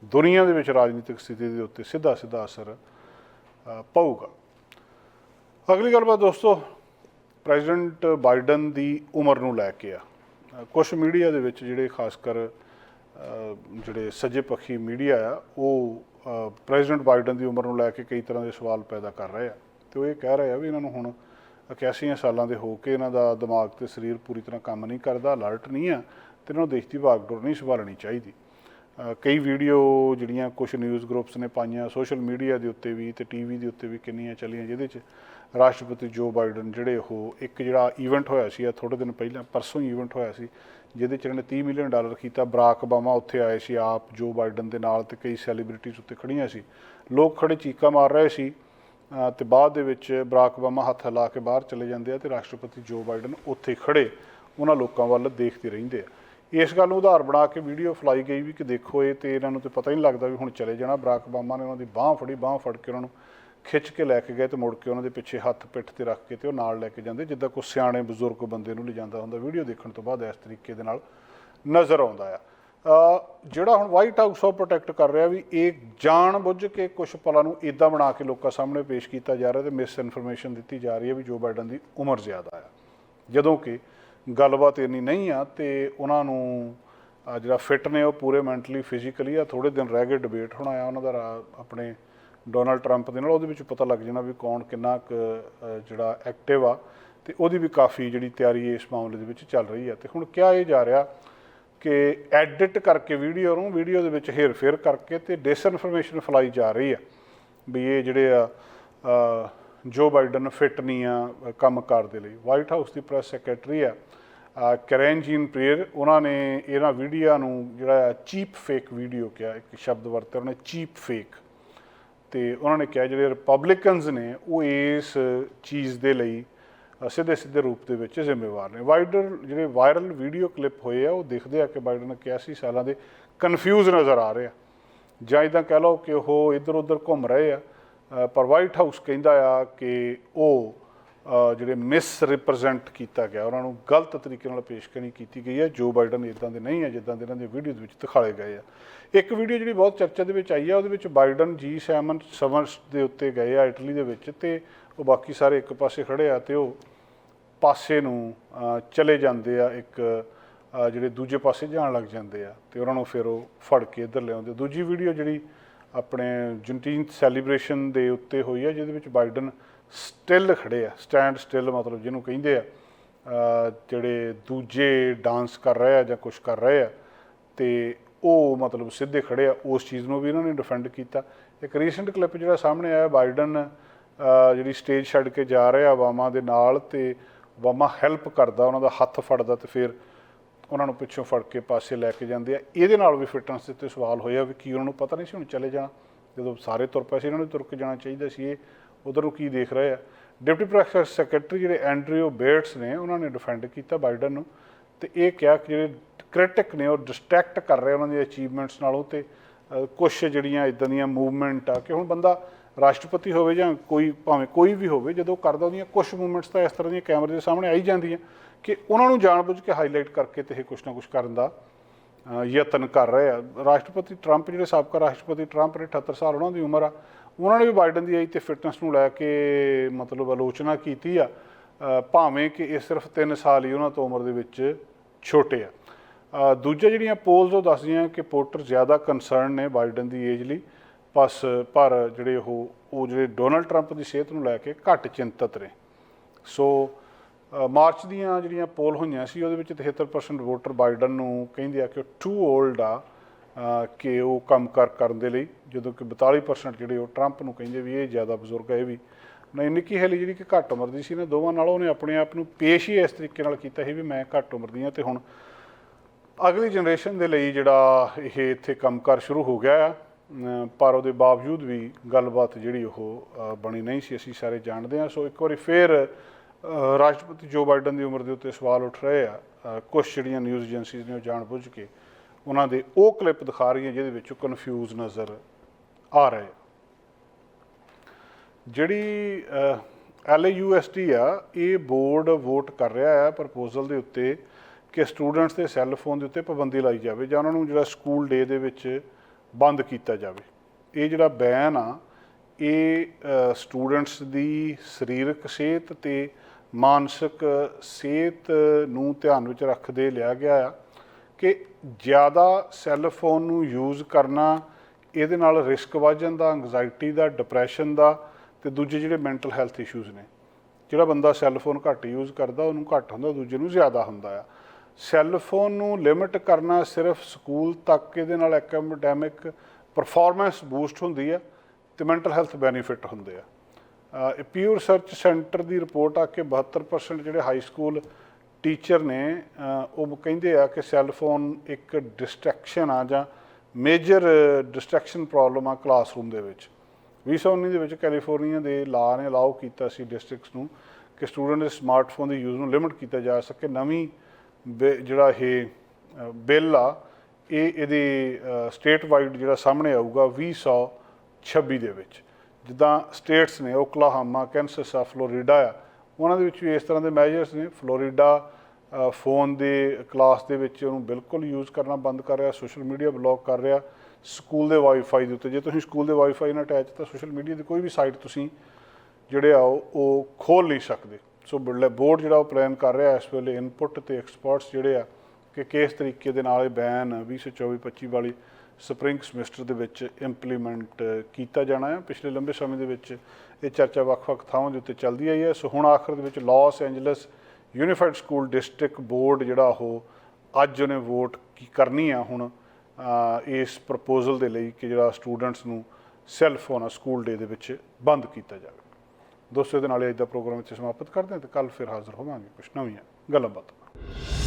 ਦੁਨੀਆ ਦੇ ਵਿੱਚ ਰਾਜਨੀਤਿਕ ਸਥਿਤੀ ਦੇ ਉੱਤੇ ਸਿੱਧਾ ਸਿੱਧਾ ਅਸਰ ਅ, ਪਊਗਾ। ਅਗਲੀ ਗੱਲਬਾਤ ਦੋਸਤੋ ਪ੍ਰੈਜ਼ੀਡੈਂਟ ਬਾਈਡਨ ਦੀ ਉਮਰ ਨੂੰ ਲੈ ਕੇ ਆ। ਕੁਝ ਮੀਡੀਆ ਦੇ ਵਿੱਚ ਜਿਹੜੇ ਖਾਸ ਕਰ ਜਿਹੜੇ ਸੱਜੇ ਪੱਖੀ ਮੀਡੀਆ ਆ, ਉਹ ਪ੍ਰੈਜ਼ੀਡੈਂਟ ਬਾਈਡਨ ਦੀ ਉਮਰ ਨੂੰ ਲੈ ਕੇ ਕਈ ਤਰ੍ਹਾਂ ਦੇ ਸਵਾਲ ਪੈਦਾ ਕਰ ਰਹੇ ਆ। ਤੇ ਉਹ ਇਹ ਕਹਿ ਰਹੇ ਆ ਵੀ ਇਹਨਾਂ ਨੂੰ ਹੁਣ 81 ਸਾਲਾਂ ਦੇ ਹੋ ਕੇ ਇਹਨਾਂ ਦਾ ਦਿਮਾਗ ਤੇ ਸਰੀਰ ਪੂਰੀ ਤਰ੍ਹਾਂ ਕੰਮ ਨਹੀਂ ਕਰਦਾ, ਅਲਰਟ ਨਹੀਂ ਆ, ਤੇ ਇਹਨਾਂ ਨੂੰ ਦੇਸ਼ ਦੀ ਭਾਗਦੌੜ ਨਹੀਂ ਸੰਭਾਲਣੀ ਚਾਹੀਦੀ। ਕਈ ਵੀਡੀਓ ਜਿਹੜੀਆਂ ਕੁਝ ਨਿਊਜ਼ ਗਰੁੱਪਸ ਨੇ ਪਾਈਆਂ ਸੋਸ਼ਲ ਮੀਡੀਆ ਦੇ ਉੱਤੇ ਵੀ ਤੇ ਟੀਵੀ ਦੇ ਉੱਤੇ ਵੀ ਕਿੰਨੀਆਂ ਚੱਲੀਆਂ, ਜਿਹਦੇ 'ਚ ਰਾਸ਼ਟਰਪਤੀ ਜੋ ਬਾਈਡਨ ਜਿਹੜੇ ਉਹ, ਇੱਕ ਜਿਹੜਾ ਈਵੈਂਟ ਹੋਇਆ ਸੀ ਆ ਥੋੜੇ ਦਿਨ ਪਹਿਲਾਂ, ਪਰਸੋਂ ਹੀ ਈਵੈਂਟ ਹੋਇਆ ਸੀ ਜਿਹਦੇ 'ਚ ਇਹਨਾਂ ਨੇ 30 ਮਿਲੀਅਨ ਡਾਲਰ ਕੀਤਾ। ਬਰਾਕ ਓਬਾਮਾ ਉੱਥੇ ਆਏ ਸੀ ਆਪ ਜੋ ਬਾਈਡਨ ਦੇ ਨਾਲ ਤੇ ਕਈ ਸੈਲੀਬ੍ਰਿਟੀਜ਼ ਉੱਤੇ ਖੜੀਆਂ ਸੀ। ਲੋਕ ਖੜੇ ਚੀਕਾਂ ਮਾਰ ਰਹੇ ਸੀ ਅ, ਤੇ ਬਾਅਦ ਦੇ ਵਿੱਚ ਬਰਾਕ ਓਬਾਮਾ ਹੱਥ ਹਿਲਾ ਕੇ ਬਾਹਰ ਚਲੇ ਜਾਂਦੇ ਆ ਤੇ ਰਾਸ਼ਟਰਪਤੀ ਜੋ ਬਾਈਡਨ ਉੱਥੇ ਖੜੇ ਉਹਨਾਂ ਲੋਕਾਂ ਵੱਲ ਦੇਖਦੇ ਰਹਿੰਦੇ ਆ। ਇਸ ਗੱਲ ਨੂੰ ਉਧਾਰ ਬਣਾ ਕੇ ਵੀਡੀਓ ਫਲਾਈ ਗਈ ਵੀ ਕਿ ਦੇਖੋ ਇਹ ਤੇ ਇਹਨਾਂ ਨੂੰ ਤੇ ਪਤਾ ਹੀ ਨਹੀਂ ਲੱਗਦਾ ਵੀ ਹੁਣ ਚਲੇ ਜਾਣਾ। ਬਰਾਕ ਓਬਾਮਾ ਨੇ ਉਹਨਾਂ ਦੀ ਬਾਹ ਫੜੀ ਬਾਹ ਫੜ ਕੇ ਉਹਨਾਂ ਨੂੰ ਖਿੱਚ ਕੇ ਲੈ ਕੇ ਗਏ ਤੇ ਮੁੜ ਕੇ ਉਹਨਾਂ ਦੇ ਪਿੱਛੇ ਹੱਥ ਪਿੱਠ ਤੇ ਰੱਖ ਕੇ ਤੇ ਉਹ ਨਾਲ ਲੈ ਕੇ ਜਾਂਦੇ, ਜਿੱਦਾਂ ਕੋਈ ਸਿਆਣੇ ਬਜ਼ੁਰਗ ਬੰਦੇ ਨੂੰ ਲਿਜਾਂਦਾ ਹੁੰਦਾ, ਵੀਡੀਓ ਦੇਖਣ ਤੋਂ ਬਾਅਦ ਇਸ ਤਰੀਕੇ ਦੇ ਨਾਲ ਨਜ਼ਰ ਆਉਂਦਾ ਆ। ਜਿਹੜਾ ਹੁਣ ਵਾਈਟ ਹਾਊਸ ਉਹ ਪ੍ਰੋਟੈਕਟ ਕਰ ਰਿਹਾ ਵੀ ਇਹ ਜਾਣ ਬੁੱਝ ਕੇ ਕੁਝ ਪਲਾਂ ਨੂੰ ਇਦਾਂ ਬਣਾ ਕੇ ਲੋਕਾਂ ਸਾਹਮਣੇ ਪੇਸ਼ ਕੀਤਾ ਜਾ ਰਿਹਾ ਤੇ ਮਿਸ ਇਨਫੋਰਮੇਸ਼ਨ ਦਿੱਤੀ ਜਾ ਰਹੀ ਹੈ ਵੀ ਜੋ ਬਾਈਡਨ ਦੀ ਉਮਰ ਜ਼ਿਆਦਾ ਆ। ਜਦੋਂ ਕਿ ਗੱਲਬਾਤ ਇੰਨੀ ਨਹੀਂ ਆ ਤੇ ਉਹਨਾਂ ਨੂੰ ਜਿਹੜਾ ਫਿੱਟ ਨੇ ਉਹ ਪੂਰੇ ਮੈਂਟਲੀ ਫਿਜ਼ੀਕਲੀ ਆ ਥੋੜੇ ਦਿਨ ਰਹਿ ਗਏ ਡਿਬੇਟ ਹੋਣਾ ਆ, ਉਹਨਾਂ ਦਾ ਰਾ- ਆਪਣੇ ਡੋਨਲਡ ਟਰੰਪ ਦੇ ਨਾਲ, ਉਹਦੇ ਵਿੱਚ ਪਤਾ ਲੱਗ ਜਾਣਾ ਵੀ ਕੌਣ ਕਿੰਨਾ ਕੁ ਜਿਹੜਾ ਐਕਟਿਵ ਆ ਤੇ ਉਹਦੀ ਵੀ ਕਾਫੀ ਜਿਹੜੀ ਤਿਆਰੀ ਇਸ ਮਾਮਲੇ ਦੇ ਵਿੱਚ ਚੱਲ ਰਹੀ ਆ। ਤੇ ਹੁਣ ਕਿਹਾ ਇਹ ਜਾ ਰਿਹਾ ਕਿ ਐਡਿਟ ਕਰਕੇ ਵੀਡੀਓ ਨੂੰ, ਵੀਡੀਓ ਦੇ ਵਿੱਚ ਹੇਰ-ਫੇਰ ਕਰਕੇ ਤੇ ਡਿਸਇਨਫੋਰਮੇਸ਼ਨ ਫਲਾਈ ਜਾ ਰਹੀ ਆ ਵੀ ਇਹ ਜਿਹੜੇ ਆ ਜੋ ਬਾਈਡਨ ਫਿੱਟ ਨਹੀਂ ਆ ਕੰਮ ਕਾਰ ਦੇ ਲਈ। ਵਾਈਟ ਹਾਊਸ ਦੀ ਪ੍ਰੈਸ ਸੈਕਟਰੀ ਆ ਕਰੈਨ ਜੀਨ ਪ੍ਰੀਅਰ ਉਹਨਾਂ ਨੇ ਇਹਨਾਂ ਵੀਡੀਓ ਨੂੰ ਜਿਹੜਾ ਚੀਪ ਫੇਕ ਵੀਡੀਓ ਕਿਹਾ, ਇੱਕ ਸ਼ਬਦ ਵਰਤਿਆ, ਉਹਨੇ ਚੀਪ ਫੇਕ ਤੇ ਉਹਨਾਂ ਨੇ ਕਿਹਾ ਜਿਹੜੇ ਰਿਪਬਲਿਕਨਸ ਨੇ ਉਹ ਇਸ ਚੀਜ਼ ਦੇ ਲਈ ਸਿੱਧੇ ਸਿੱਧੇ ਰੂਪ ਦੇ ਵਿੱਚ ਜ਼ਿੰਮੇਵਾਰ ਨੇ। ਵਾਈਡਰ ਜਿਹੜੇ ਵਾਇਰਲ ਵੀਡੀਓ ਕਲਿੱਪ ਹੋਏ ਆ, ਉਹ ਦੇਖਦੇ ਆ ਕਿ ਬਾਈਡਨ 81 ਸਾਲਾਂ ਦੇ ਕਨਫਿਊਜ਼ ਨਜ਼ਰ ਆ ਰਹੇ ਆ। ਜਾਂ ਇਦਾਂ ਕਹਿ ਲਓ ਕਿ ਉਹ ਇੱਧਰ ਉੱਧਰ ਘੁੰਮ ਰਹੇ ਆ। ਪਰ ਵਾਈਟ ਹਾਊਸ ਕਹਿੰਦਾ ਆ ਕਿ ਉਹ ਜਿਹੜੇ ਮਿਸ ਰਿਪਰੈਜ਼ੈਂਟ ਕੀਤਾ ਗਿਆ, ਉਹਨਾਂ ਨੂੰ ਗਲਤ ਤਰੀਕੇ ਨਾਲ ਪੇਸ਼ਕਣੀ ਕੀਤੀ ਗਈ ਹੈ। ਜੋ ਬਾਈਡਨ ਇਦਾਂ ਦੇ ਨਹੀਂ ਹੈ ਜਿੱਦਾਂ ਦੇ ਇਹਨਾਂ ਦੇ ਵੀਡੀਓ ਦੇ ਵਿੱਚ ਦਿਖਾਏ ਗਏ ਆ। ਇੱਕ ਵੀਡੀਓ ਜਿਹੜੀ ਬਹੁਤ ਚਰਚਾ ਦੇ ਵਿੱਚ ਆਈ ਆ, ਉਹਦੇ ਵਿੱਚ ਬਾਈਡਨ ਜੀ ਸੈਮਨ ਸਵਰਸ ਦੇ ਉੱਤੇ ਗਏ ਆ ਇਟਲੀ ਦੇ ਵਿੱਚ, ਤੇ ਉਹ ਬਾਕੀ ਸਾਰੇ ਇੱਕ ਪਾਸੇ ਖੜੇ ਆ ਤੇ ਉਹ ਪਾਸੇ ਨੂੰ ਚਲੇ ਜਾਂਦੇ ਆ, ਇੱਕ ਜਿਹੜੇ ਦੂਜੇ ਪਾਸੇ ਜਾਣ ਲੱਗ ਜਾਂਦੇ ਆ ਤੇ ਉਹਨਾਂ ਨੂੰ ਫਿਰ ਉਹ ਫੜ ਕੇ ਇੱਧਰ ਲਿਆਉਂਦੇ ਦੂਜੀ ਵੀਡੀਓ ਜਿਹੜੀ ਆਪਣੇ ਜੁਨਟੀਨ ਸੈਲੀਬ੍ਰੇਸ਼ਨ ਦੇ ਉੱਤੇ ਹੋਈ ਆ, ਜਿਹਦੇ ਵਿੱਚ ਬਾਈਡਨ ਸਟਿਲ ਖੜੇ ਆ, ਸਟੈਂਡ ਸਟਿਲ ਮਤਲਬ ਜਿਹਨੂੰ ਕਹਿੰਦੇ ਆ ਜਿਹੜੇ ਦੂਜੇ ਡਾਂਸ ਕਰ ਰਹੇ ਆ ਜਾਂ ਕੁਝ ਕਰ ਰਹੇ ਆ, ਤੇ ਉਹ ਮਤਲਬ ਸਿੱਧੇ ਖੜੇ ਆ, ਉਸ ਚੀਜ਼ ਨੂੰ ਵੀ ਇਹਨਾਂ ਨੇ ਡਿਫੈਂਡ ਕੀਤਾ। ਇੱਕ ਰੀਸੈਂਟ ਕਲਿੱਪ ਜਿਹੜਾ ਸਾਹਮਣੇ ਆਇਆ ਬਾਈਡਨ ਜਿਹੜੀ ਸਟੇਜ ਛੱਡ ਕੇ ਜਾ ਰਿਹਾ ਓਬਾਮਾ ਦੇ ਨਾਲ ਤੇ ਓਬਾਮਾ ਹੈਲਪ ਕਰਦਾ, ਉਹਨਾਂ ਦਾ ਹੱਥ ਫੜਦਾ ਤੇ ਫਿਰ ਉਹਨਾਂ ਨੂੰ ਪਿੱਛੋਂ ਫੜ ਕੇ ਪਾਸੇ ਲੈ ਕੇ ਜਾਂਦੇ ਆ। ਇਹਦੇ ਨਾਲ ਵੀ ਫਿਟਨੈਸ ਦੇ ਉੱਤੇ ਸਵਾਲ ਹੋਇਆ ਵੀ ਕੀ ਉਹਨਾਂ ਨੂੰ ਪਤਾ ਨਹੀਂ ਸੀ ਹੁਣ ਚਲੇ ਜਾਣਾ। ਜਦੋਂ ਸਾਰੇ ਤੁਰ ਪਏ ਸੀ, ਇਹਨਾਂ ਨੂੰ ਤੁਰ ਕੇ ਜਾਣਾ ਚਾਹੀਦਾ ਸੀ ਇਹ। ਉਧਰ ਨੂੰ ਕੀ ਦੇਖ ਰਹੇ ਆ? ਡਿਪਟੀ ਪ੍ਰੈਸ ਸੈਕਟਰੀ ਜਿਹੜੇ ਐਂਡਰਿਓ ਬੇਟਸ ਨੇ, ਉਹਨਾਂ ਨੇ ਡਿਫੈਂਡ ਕੀਤਾ ਬਾਈਡਨ ਨੂੰ ਤੇ ਇਹ ਕਿਹਾ ਕਿ ਜਿਹੜੇ ਕ੍ਰਿਟਿਕ ਨੇ, ਉਹ ਡਿਸਟਰੈਕਟ ਕਰ ਰਹੇ ਉਹਨਾਂ ਦੀ ਅਚੀਵਮੈਂਟਸ ਨਾਲੋਂ ਤੇ ਕੁਝ ਜਿਹੜੀਆਂ ਇਦਾਂ ਦੀਆਂ ਮੂਵਮੈਂਟ ਆ ਕਿ ਹੁਣ ਬੰਦਾ ਰਾਸ਼ਟਰਪਤੀ ਹੋਵੇ ਜਾਂ ਕੋਈ ਭਾਵੇਂ ਕੋਈ ਵੀ ਹੋਵੇ, ਜਦੋਂ ਕਰਦਾ ਉਹਦੀਆਂ ਕੁਝ ਮੂਵਮੈਂਟਸ ਤਾਂ ਇਸ ਤਰ੍ਹਾਂ ਦੀਆਂ ਕੈਮਰੇ ਦੇ ਸਾਹਮਣੇ ਆਈ ਜਾਂਦੀਆਂ ਕਿ ਉਹਨਾਂ ਨੂੰ ਜਾਣਬੁੱਝ ਕੇ ਹਾਈਲਾਈਟ ਕਰਕੇ ਤੇ ਇਹ ਕੁਝ ਨਾ ਕੁਝ ਕਰਨ ਦਾ ਯਤਨ ਕਰ ਰਹੇ ਆ। ਰਾਸ਼ਟਰਪਤੀ ਟਰੰਪ ਜਿਹੜੇ ਸਾਬਕਾ ਰਾਸ਼ਟਰਪਤੀ ਟਰੰਪ ਨੇ 78 ਸਾਲ ਉਹਨਾਂ ਦੀ ਉਮਰ ਆ ਉਹਨਾਂ ਨੇ ਵੀ ਬਾਈਡਨ ਦੀ ਏਜ ਤੇ ਫਿਟਨੈਸ ਨੂੰ ਲੈ ਕੇ ਮਤਲਬ ਆਲੋਚਨਾ ਕੀਤੀ ਆ। ਭਾਵੇਂ ਕਿ ਇਹ ਸਿਰਫ 3 ਸਾਲ ਹੀ ਉਹਨਾਂ ਤੋਂ ਉਮਰ ਦੇ ਵਿੱਚ ਛੋਟੇ ਆ। ਦੂਜੇ ਜਿਹੜੀਆਂ ਪੋਲਸ ਉਹ ਦੱਸਦੀਆਂ ਕਿ ਵੋਟਰ ਜ਼ਿਆਦਾ ਕੰਸਰਨ ਨੇ ਬਾਈਡਨ ਦੀ ਏਜ ਲਈ, ਬਸ ਪਰ ਜਿਹੜੇ ਉਹ ਉਹ ਜਿਹੜੇ ਡੋਨਲਡ ਟਰੰਪ ਦੀ ਸਿਹਤ ਨੂੰ ਲੈ ਕੇ ਘੱਟ ਚਿੰਤਤ ਨੇ। ਸੋ ਮਾਰਚ ਦੀਆਂ ਜਿਹੜੀਆਂ ਪੋਲ ਹੋਈਆਂ ਸੀ, ਉਹਦੇ ਵਿੱਚ 73% ਵੋਟਰ ਬਾਈਡਨ ਨੂੰ ਕਹਿੰਦੇ ਆ ਕਿ ਉਹ ਟੂ 올ਡ ਆ। ਕਿ ਉਹ ਕੰਮ ਕਰ ਕਰਨ ਦੇ ਲਈ, ਜਦੋਂ ਕਿ 42% ਜਿਹੜੇ ਉਹ ਟਰੰਪ ਨੂੰ ਕਹਿੰਦੇ ਵੀ ਇਹ ਜ਼ਿਆਦਾ ਬਜ਼ੁਰਗ ਹੈ ਇਹ ਵੀ। ਨਹੀਂ, ਨਿੱਕੀ ਹੈਲੀ ਜਿਹੜੀ ਕਿ ਘੱਟ ਉਮਰ ਦੀ ਸੀ ਨਾ, ਦੋਵਾਂ ਨਾਲੋਂ ਉਹਨੇ ਆਪਣੇ ਆਪ ਨੂੰ ਪੇਸ਼ ਹੀ ਇਸ ਤਰੀਕੇ ਨਾਲ ਕੀਤਾ ਸੀ ਵੀ ਮੈਂ ਘੱਟ ਉਮਰ ਦੀ ਹਾਂ ਤੇ ਹੁਣ ਅਗਲੀ ਜਨਰੇਸ਼ਨ ਦੇ ਲਈ ਜਿਹੜਾ ਇਹ ਇੱਥੇ ਕੰਮਕਾਰ ਸ਼ੁਰੂ ਹੋ ਗਿਆ ਆ ਪਰ ਉਹਦੇ ਬਾਵਜੂਦ ਵੀ ਗੱਲਬਾਤ ਜਿਹੜੀ ਉਹ ਬਣੀ ਨਹੀਂ ਸੀ, ਅਸੀਂ ਸਾਰੇ ਜਾਣਦੇ ਹਾਂ ਸੋ ਇੱਕ ਵਾਰੀ ਫੇਰ ਰਾਸ਼ਟਰਪਤੀ ਜੋ ਬਾਈਡਨ ਦੀ ਉਮਰ ਦੇ ਉੱਤੇ ਸਵਾਲ ਉੱਠ ਰਹੇ ਆ। ਕੁਝ ਜਿਹੜੀਆਂ ਨਿਊਜ਼ ਏਜੰਸੀਜ਼ ਨੇ ਉਹ ਜਾਣਬੁੱਝ ਕੇ ਉਹਨਾਂ ਦੇ ਉਹ ਕਲਿੱਪ ਦਿਖਾ ਰਹੀ ਹੈ, ਜਿਹਦੇ ਵਿੱਚ ਉਹ ਕਨਫਿਊਜ਼ ਨਜ਼ਰ ਆ ਰਹੇ ਆ। ਜਿਹੜੀ ਐਲਯੂਐਸਟੀ ਆ, ਇਹ ਬੋਰਡ ਵੋਟ ਕਰ ਰਿਹਾ ਹੈ ਪ੍ਰਪੋਜ਼ਲ ਦੇ ਉੱਤੇ ਕਿ ਸਟੂਡੈਂਟਸ ਦੇ ਸੈੱਲ ਫੋਨ ਦੇ ਉੱਤੇ ਪਾਬੰਦੀ ਲਾਈ ਜਾਵੇ ਜਾਂ ਉਹਨਾਂ ਨੂੰ ਜਿਹੜਾ ਸਕੂਲ ਡੇ ਦੇ ਵਿੱਚ ਬੰਦ ਕੀਤਾ ਜਾਵੇ। ਇਹ ਜਿਹੜਾ ਬੈਨ ਆ, ਇਹ ਸਟੂਡੈਂਟਸ ਦੀ ਸਰੀਰਕ ਸਿਹਤ ਤੇ ਮਾਨਸਿਕ ਸਿਹਤ ਨੂੰ ਧਿਆਨ ਵਿੱਚ ਰੱਖਦੇ ਲਿਆ ਗਿਆ ਆ। ਕਿ ਜ਼ਿਆਦਾ ਸੈੱਲ ਫੋਨ ਨੂੰ ਯੂਜ਼ ਕਰਨਾ, ਇਹਦੇ ਨਾਲ ਰਿਸਕ ਵੱਧ ਜਾਂਦਾ ਐਂਗਜ਼ਾਇਟੀ ਦਾ ਡਿਪਰੈਸ਼ਨ ਦਾ ਤੇ ਦੂਜੇ ਜਿਹੜੇ ਮੈਂਟਲ ਹੈਲਥ ਇਸ਼ੂਜ਼ ਨੇ, ਜਿਹੜਾ ਬੰਦਾ ਸੈੱਲ ਫੋਨ ਘੱਟ ਯੂਜ਼ ਕਰਦਾ, ਉਹਨੂੰ ਘੱਟ ਹੁੰਦਾ, ਦੂਜੇ ਨੂੰ ਜ਼ਿਆਦਾ ਹੁੰਦਾ ਆ। ਸੈੱਲ ਫੋਨ ਨੂੰ ਲਿਮਿਟ ਕਰਨਾ ਸਿਰਫ ਸਕੂਲ ਤੱਕ, ਇਹਦੇ ਨਾਲ ਐਕੈਡੈਮਿਕ ਪਰਫਾਰਮੈਂਸ ਬੂਸਟ ਹੁੰਦੀ ਆ ਤੇ ਮੈਂਟਲ ਹੈਲਥ ਬੈਨੀਫਿਟ ਹੁੰਦੇ ਆ। ਪਿਊਰ ਰਿਸਰਚ ਸੈਂਟਰ ਦੀ ਰਿਪੋਰਟ ਆ ਕਿ 72% ਜਿਹੜੇ ਹਾਈ ਸਕੂਲ ਟੀਚਰ ਨੇ ਉਹ ਕਹਿੰਦੇ ਆ ਕਿ ਸੈੱਲ ਫੋਨ ਇੱਕ ਡਿਸਟਰੈਕਸ਼ਨ ਆ ਜਾਂ ਮੇਜਰ ਡਿਸਟਰੈਕਸ਼ਨ ਪ੍ਰੋਬਲਮ ਆ ਕਲਾਸਰੂਮ ਦੇ ਵਿੱਚ। 2019 ਦੇ ਵਿੱਚ ਕੈਲੀਫੋਰਨੀਆ ਦੇ ਲਾ ਨੇ ਅਲਾਉ ਕੀਤਾ ਸੀ ਡਿਸਟ੍ਰਿਕਟਸ ਨੂੰ ਕਿ ਸਟੂਡੈਂਟ ਦੇ ਸਮਾਰਟਫੋਨ ਦੇ ਯੂਜ਼ ਨੂੰ ਲਿਮਿਟ ਕੀਤਾ ਜਾ ਸਕੇ। ਨਵੀਂ ਬਿ- ਜਿਹੜਾ ਇਹ ਬਿੱਲ ਆ, ਇਹ ਇਹਦੇ ਸਟੇਟ ਵਾਈਡ ਜਿਹੜਾ ਸਾਹਮਣੇ ਆਊਗਾ 2026 ਦੇ ਵਿੱਚ। ਜਿੱਦਾਂ ਸਟੇਟਸ ਨੇ, ਓਕਲਾਹਾਮਾ, ਕੈਨਸਸ ਆ, ਫਲੋਰੀਡਾ ਆ ਉਹਨਾਂ ਦੇ ਵਿੱਚ ਵੀ ਇਸ ਤਰ੍ਹਾਂ ਦੇ ਮੈਜਰਸ ਨੇ। ਫਲੋਰੀਡਾ ਫੋਨ ਦੇ ਕਲਾਸ ਦੇ ਵਿੱਚ ਉਹਨੂੰ ਬਿਲਕੁਲ ਯੂਜ਼ ਕਰਨਾ ਬੰਦ ਕਰ ਰਿਹਾ ਸੋਸ਼ਲ ਮੀਡੀਆ ਬਲੌਕ ਕਰ ਰਿਹਾ। ਸਕੂਲ ਦੇ ਵਾਈਫਾਈ ਦੇ ਉੱਤੇ। ਜੇ ਤੁਸੀਂ ਸਕੂਲ ਦੇ ਵਾਈਫਾਈ ਨਾਲ ਅਟੈਚ ਤਾਂ ਸੋਸ਼ਲ ਮੀਡੀਆ ਦੀ ਕੋਈ ਵੀ ਸਾਈਟ ਤੁਸੀਂ ਜਿਹੜੇ ਆ ਉਹ ਉਹ ਖੋਲ ਨਹੀਂ ਸਕਦੇ। ਸੋ ਬੋਰਡ ਜਿਹੜਾ ਉਹ ਪਲਾਨ ਕਰ ਰਿਹਾ ਇਸ ਵੇਲੇ ਇਨਪੁਟ ਤੇ ਐਕਸਪਰਟਸ ਜਿਹੜੇ ਆ ਕਿ ਕਿਸ ਤਰੀਕੇ ਦੇ ਨਾਲ ਇਹ ਬੈਨ 2024-25 ਵਾਲੀ ਸਪਰਿੰਗ ਸਮੈਸਟਰ ਦੇ ਵਿੱਚ ਇੰਪਲੀਮੈਂਟ ਕੀਤਾ ਜਾਣਾ ਹੈ। ਪਿਛਲੇ ਲੰਬੇ ਸਮੇਂ ਦੇ ਵਿੱਚ ਇਹ ਚਰਚਾ ਵੱਖ-ਵੱਖ ਥਾਵਾਂ ਦੇ ਉੱਤੇ ਚੱਲਦੀ ਆਈ ਹੈ। ਸੋ ਹੁਣ ਆਖਰ ਦੇ ਵਿੱਚ Los Angeles unified school district board ਜਿਹੜਾ ਉਹ ਅੱਜ ਉਹਨੇ ਵੋਟ ਕੀ ਕਰਨੀ ਆ ਹੁਣ ਇਸ ਪ੍ਰਪੋਜ਼ਲ ਦੇ ਲਈ ਕਿ ਜਿਹੜਾ ਸਟੂਡੈਂਟਸ ਨੂੰ ਸੈੱਲ ਫੋਨ ਆ ਸਕੂਲ ਡੇ ਦੇ ਵਿੱਚ ਬੰਦ ਕੀਤਾ ਜਾਵੇ। ਦੋਸਤੋ ਦੇ ਨਾਲ ਹੀ ਅੱਜ ਦਾ ਪ੍ਰੋਗਰਾਮ ਇੱਥੇ ਸਮਾਪਤ ਕਰਦੇ ਹਾਂ ਤੇ ਕੱਲ ਫਿਰ ਹਾਜ਼ਰ ਹੋਵਾਂਗੇ ਕੁਝ ਨਵੀਆਂ ਗੱਲਾਂ ਬਾਤਾਂ।